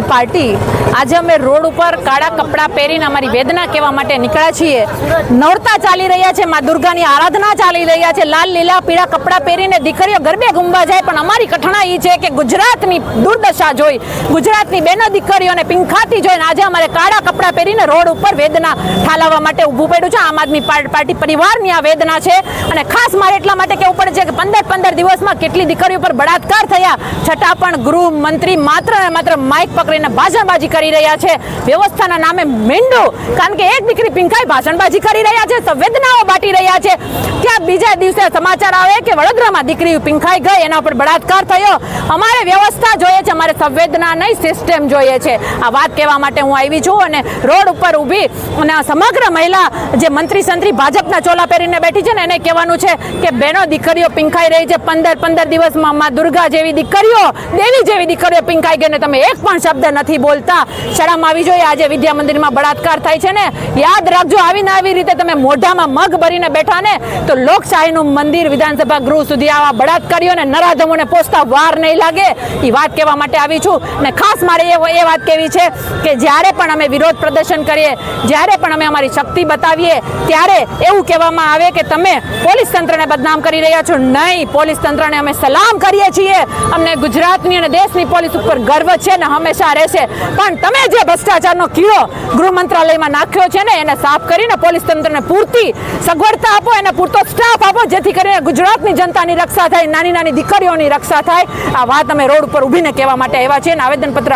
આદમી party. આજે અમે road ઉપર કાળા કપડાં પહેરીને અમારી વેદના કહેવા માટે નીકળ્યા છીએ. નોરતા ચાલી રહ્યા છે, મા દુર્ગાની આરાધના ચાલી રહ્યા છે. લાલ, લીલા, પીળા કપડાં પહેરીને દીકરીઓ ગરબે ઘૂમવા જાય, પણ અમારી કઠણા એ છે કે ગુજરાતની દુર્દશા જોઈ, ગુજરાતની બેનો દીકરીઓને પિંખાતી જોઈને આજે અમારે કાળા કપડાં પહેરીને રોડ ઉપર વેદના ઠાલવવા માટે ઊભું પડ્યું છે. આમ આદમી પાર્ટી પરિવારની આ વેદના છે. અને ખાસ મારે એટલા માટે કહેવું પડે છે કે પંદર પંદર દિવસમાં કેટલી દીકરીઓ પર બળાત્કાર થયા. છતાં પણ ગૃહ મંત્રી માત્ર માત્ર માઇક પકડીને ભાષણબાજી કરી રહ્યા છે. વ્યવસ્થાના નામે મેંડો. કારણ કે એક દીકરી પિંકાઈ ભાષણબાજી કરી રહ્યા છે. સંવેદનાઓ બાટી રહ્યા છે. બીજા દિવસે સમાચાર આવે કે વડોદરામાં દીકરી પિંખાઈ ગઈ, એના ઉપર બળાત્કાર થયો. અમારે વ્યવસ્થા જોઈએ છે, અમારે સંવેદના નહીં સિસ્ટમ જોઈએ છે. આ વાત કહેવા માટે હું આવી છું અને રોડ ઉપર ઊભી અને સમગ્ર મહિલા જે મંત્રી સંત્રી ભાજપના ચોલા પહેરીને બેઠી છે ને, એને કહેવાનું છે કે બેનો દીકરીઓ પિંખાઈ રહી છે, પંદર પંદર દિવસમાં મા દુર્ગા જેવી દીકરીઓ, દેવી જેવી દીકરીઓ પિંખાઈ ગઈ ને તમે એક પણ શબ્દ નથી બોલતા. શરમ આવી જોઈએ, આજે વિદ્યા મંદિરમાં બળાત્કાર થાય છે ને. યાદ રાખજો આવીને આવી રીતે તમે મોઢામાં મગ ભરીને બેઠા ને, તો લોકશાહીનું મંદિર વિધાનસભા ગૃહ સુધી આવા બળાત્કારીઓને નરાધમોને પહોંચતા વાર નહીં લાગે, એ વાત કહેવા માટે આવી છું. અને ખાસ મારે એ એ વાત કહેવી છે કે જ્યારે પણ અમે વિરોધ પ્રદર્શન કરીએ, જ્યારે પણ અમે અમારી શક્તિ બતાવીએ, ત્યારે એવું કહેવામાં આવે કે તમે પોલીસ તંત્રને બદનામ કરી રહ્યા છો. નહીં, પોલીસ તંત્રને અમે સલામ કરીએ છીએ. અમને ગુજરાતની અને દેશની પોલીસ ઉપર ગર્વ છે ને હંમેશા રહેશે. પણ તમે જે ભ્રષ્ટાચારનો કીડો ગૃહ મંત્રાલયમાં નાખ્યો છે ને, એને સાફ કરીને પોલીસ તંત્રને પૂરતી સગવડતા આપો, એને પૂરતો સ્ટાફ આપો જેથી કરીને ગુજરાતની જનતાની રક્ષા થાય, નાની નાની દીકરીઓની રક્ષા થાય. આ વાત અમે રોડ ઉપર ઊભીને કહેવા માટે આવ્યા છીએ અને આવેદનપત્ર